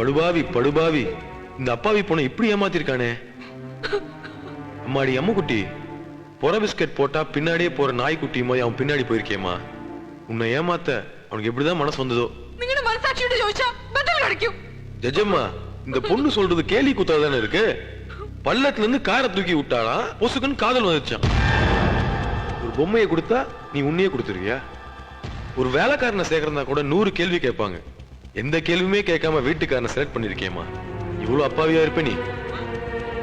படுபாவி படுபாவி இந்த அப்பாவி பொண்ணை இப்படி ஏமாத்திருக்கானே அம்மாடி அம்முக்குட்டி பொற பிஸ்கட் போட்டா பின்னாடியே போற நாய்க்குட்டி மாதிரி அவன் பின்னாடி போயிருக்கேம்மா உன்னை ஏமாத்த அவனுக்கு எப்படிதான் மனசு வந்ததோ നിങ്ങളുടെ മനസാക്ഷിയോട് ചോദിച്ചാ ബദൽ கிடைக்கும் ஜெஜம்மா இந்த பொண்ணு சொல்றது கேலி குத்தா தானே இருக்கு பள்ளத்துல இருந்து காரை தூக்கி விட்டாலாம் பொசுக்குன்னு காதல் வந்துச்சான் ஒரு பொம்மையை கொடுத்தா நீ உன்னையே கொடுத்துருவியா ஒரு வேலைக்காரனை சேர்க்கறதா கூட நூறு கேள்வி கேட்பாங்க எந்த கேள்வியுமே கேட்காம வீட்டுக்காரனை செலக்ட் பண்ணிருக்கேம்மா இவ்வளவு அப்பாவியா இருப்ப நீ.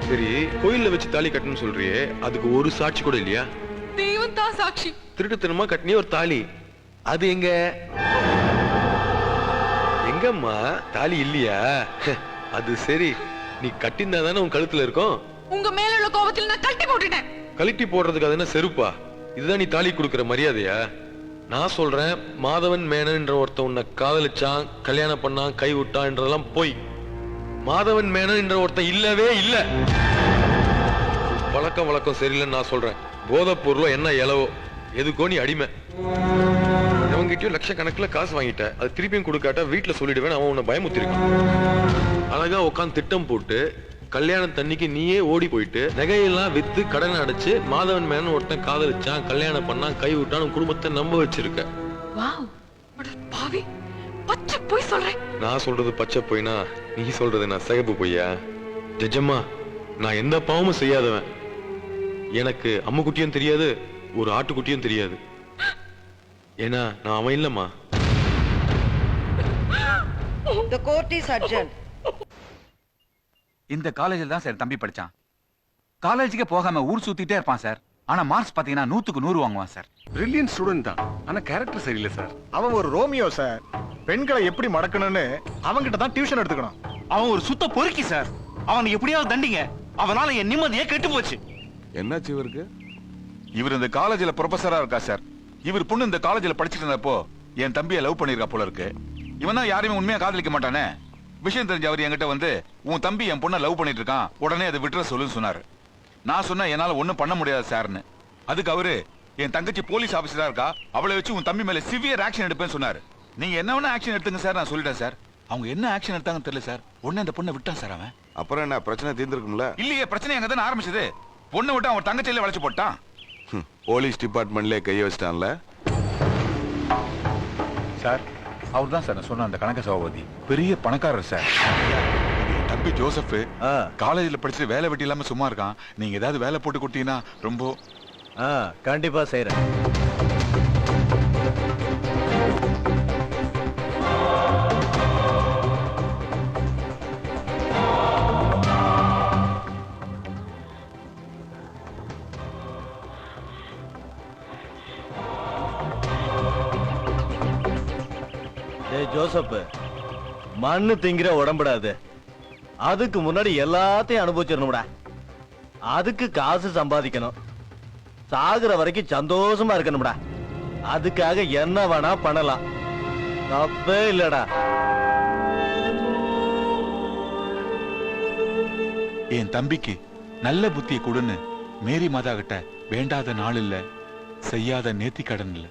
சரி கோயில்ல வச்சு தாலி கட்டணும்னு சொல்றியே அதுக்கு ஒரு சாட்சி கூட இல்லையா? தெய்வம் தான் சாட்சி. திருட்டுத்தனமா கட்டினே ஒரு தாலி. அது எங்க? எங்கம்மா? தாலி இல்லையா? அது சரி. நீ கட்டினா தானே உன் கழுத்துல இருக்கும். உங்க மேல உள்ள கோபத்தில் நான் கழட்டி போட்டுட்டேன். கழட்டி போடுறதுக்கு அது என்ன செருப்பா? இதுதான் நீ தாலி கொடுக்குற மரியாதையா? நான் சொல்றேன் மாதவன் மேனன்ற ஒருத்தன் உன்னை காதலிச்சான் கல்யாணம் பண்ணான் கை விட்டான்றதெல்லாம் போய். மாதவன் மேனன் என்ற ஒருத்தன் இல்லவே இல்லை. பழக்கம் வழக்கம் சரியில்லைன்னு நான் சொல்றேன். போதைப்பொருளோ என்ன இலவோ எதுக்கோ நீ அடிமை. அவங்ககிட்டயும் லட்சக்கணக்கில் காசு வாங்கிட்ட. அது திருப்பியும் கொடுக்காட்டா வீட்டில் சொல்லிடுவேன் அவன் உன்னை பயமுத்திருக்கான் அழகா உட்காந்து திட்டம் போட்டு கல்யாண தண்ணிக்கு நீயே ஓடி போயிட்டு நகையெல்லாம் வித்து கடனை அடைச்சு மாதவன் மேனன் ஒருத்தன் காதலிச்சான் கல்யாணம் பண்ணான் கை விட்டான் குடும்பத்தை நம்ப வச்சிருக்க. பாவி பச்சை போய் சொல்றேன். நான் சொல்றது பச்சை பொய்னா நீ சொல்றது நான் சிகப்பு பொய்யா? ஜெஜம்மா நான் எந்த பாவமும் செய்யாதவன். எனக்கு அம்முக்குட்டியும் தெரியாது ஒரு ஆட்டுக்குட்டியும் தெரியாது. ஏன்னா நான் அவன் இல்லம்மா. The court is adjourned. இந்த காலேஜில் தான் சார் தம்பி படிச்சான். காலேஜுக்கே போகாம ஊர் சுத்திட்டே இருப்பான் சார். ஆனா மார்க்ஸ் பாத்தீங்கன்னா நூத்துக்கு நூறு வாங்குவான் சார். பிரில்லியன்ட் ஸ்டூடெண்ட் தான். ஆனா கேரக்டர் சரியில்லை சார். அவன் ஒரு ரோமியோ சார். பெண்களை எப்படி மடக்கணும்னு அவன்கிட்ட தான் டியூஷன் எடுத்துக்கணும். அவன் ஒரு சுத்த பொறுக்கி சார். அவனை எப்படியாவது தண்டிங்க. அவனால என் நிம்மதியே கெட்டு போச்சு. என்னாச்சு இவருக்கு? இவர் இந்த காலேஜ்ல ப்ரொஃபஸரா இருக்கா சார். இவர் பொண்ணு இந்த காலேஜ்ல படிச்சிட்டு இருந்தப்போ என் தம்பியை லவ் பண்ணிருக்கா போல இருக்கு. இவன் தான் யாரையுமே உண்மையா காதலிக்க மாட்டானே. விஷயம் தெரிஞ்ச அவர் என்கிட்ட வந்து உன் தம்பி என் பொண்ணை லவ் பண்ணிட்டு இருக்கான் உடனே அதை விட்டுற சொல்லுன்னு சொன்னாரு. நான் சொன்னேன் என்னால ஒண்ணும் பண்ண முடியாது சார்னு. அதுக்கு அவரு என் தங்கச்சி போலீஸ் ஆபீசரா இருக்கா? அவளை வச்சு உன் தம்பி மேல சிவியர் ஆக்ஷன் எடுப்பேன்னு சொன்னாரு. நீங்க என்ன வேணா ஆக்ஷன் எடுத்துங்க சார். நான் சொல்லிட்டேன் சார். அவங்க என்ன ஆக்ஷன் எடுத்தாங்கன்னு தெரியல சார். உடனே அந்த பொண்ணை விட்டான் சார் அவன். அப்புறம் என்ன பிரச்சனை தீர்ந்துருக்கும்ல? இல்லையே பிரச்சனை எங்க தானே ஆரம்பிச்சது. பொண்ணை விட்டு அவன் தங்கச்சியில வளைச்சு போட்டான். போலீஸ் டிபார்ட்மெண்ட்லயே கைய வச்சிட்டான்ல? சார் அவர் தான் சார் நான் சொன்ன அந்த கணக்க சபாபதி பெரிய பணக்காரர் சார். தம்பி ஜோசப். காலேஜ்ல படிச்சுட்டு வேலை வெட்டி இல்லாம சும்மா இருக்கான். நீங்க ஏதாவது வேலை போட்டு கொடுத்தீங்கன்னா ரொம்ப கண்டிப்பா செய்யறேன் டேய் ஜோசப் மண்ணு திங்கிற உடம்புடாது. அதுக்கு முன்னாடி எல்லாத்தையும் அனுபவிச்சிடணும்டா. அதுக்கு காசு சம்பாதிக்கணும். சாகுற வரைக்கும் சந்தோஷமா இருக்கணும்டா. அதுக்காக என்ன வேணா பண்ணலாம். தப்பே இல்லடா. என் தம்பிக்கு நல்ல புத்தியை கொடுன்னு மேரி மாதா கிட்ட வேண்டாத நாள் இல்ல செய்யாத நேர்த்தி கடன் இல்ல.